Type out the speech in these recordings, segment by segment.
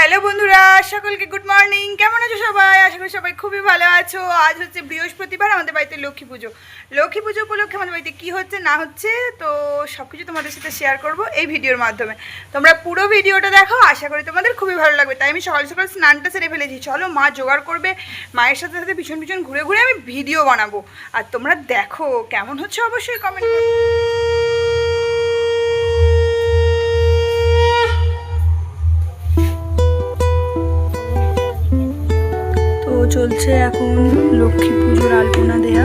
Hello বন্ধুরা, সকলকে good morning কেমন আছো সবাই? আশা করি সবাই খুবই ভালো আছো। আজ হচ্ছে বৃহস্পতিবার, আমাদের বাড়িতে লক্ষ্মী পুজো। লক্ষ্মী পুজো উপলক্ষে আমাদের বাড়িতে কী হচ্ছে, না হচ্ছে, তো সব কিছু তোমাদের সাথে শেয়ার করব এই ভিডিওর মাধ্যমে। তোমরা পুরো ভিডিওটা দেখো, আশা করি তোমাদের খুবই ভালো লাগবে। তাই আমি সকাল সকাল স্নানটা সেরে ফেলেছি। চলো মা জোগাড় করবে, মায়ের সাথে সাথে ভীষণ ভীষণ ঘুরে ঘুরে আমি ভিডিও বানাবো। আর তোমরা দেখো, কেমন হচ্ছে অবশ্যই কমেন্ট তো চলছে এখন লক্ষ্মী পুজোর আলপনা দেয়া।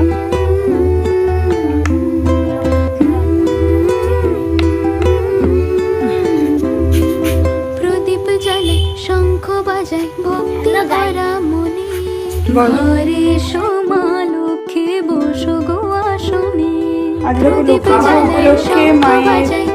প্রদীপ জ্বালে শঙ্খ বাজায় ভক্তি ভরা মনে। ঘরে সোমা লক্ষ্মী বসো গো আসনে। আজকে প্রদীপ উপলক্ষে শঙ্খ মায়ের- বাজায়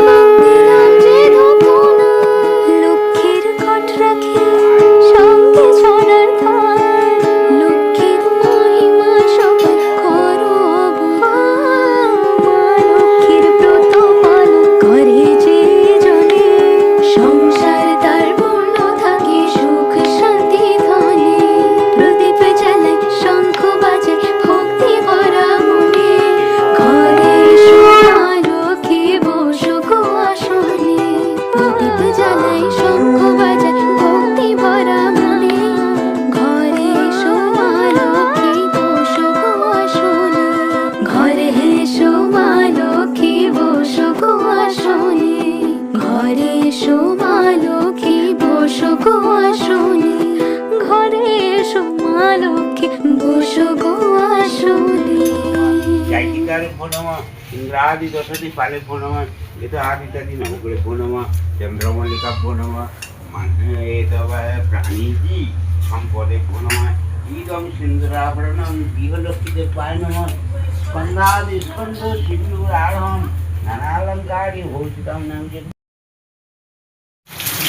এসো মা লক্ষ্মী, বসো গো আসনে। ঘরে এসো মা লক্ষ্মী, বসো গো আসনে। যাইতিকালে পূর্ণমা, ইন্দ্রাদি দশটি পালে পূর্ণমা এত আদিতাদি নবগ্রে পূর্ণমা, চন্দ্রমল্লিকা পূর্ণমা প্রাণীজি সম্পদে পূর্ণমা, ইদম সুন্দরাভরণম, গৃহলক্ষ্মীতে পায়নমা স্কন্ধাদি স্কন্ধ সিন্দুর আরহম নানালঙ্কারি ভূষিতম নাম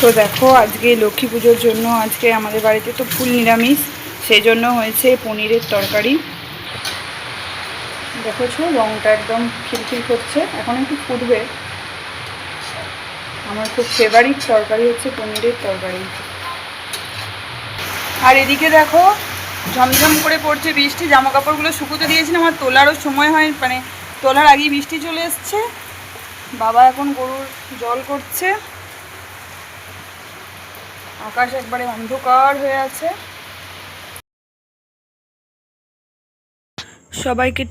তো দেখো, আজকে লক্ষ্মী পুজোর জন্য আজকে আমাদের বাড়িতে তো ফুল নিরামিষ সেই জন্য হয়েছে পনিরের তরকারি। দেখেছ রঙটা একদম খিলখিল করছে, এখন একটু ফুটবে। আমার খুব ফেভারিট তরকারি হচ্ছে পনিরের তরকারি। আর এদিকে দেখো, ঝমঝম করে পড়ছে বৃষ্টি জামা কাপড়গুলো শুকোতে দিয়েছিলাম আমার তোলারও সময় হয় মানে তোলার আগেই বৃষ্টি চলে এসছে। বাবা এখন গরুর জল করছে। আকাশ একবারে অন্ধকার হয়ে আছে। সবাইকে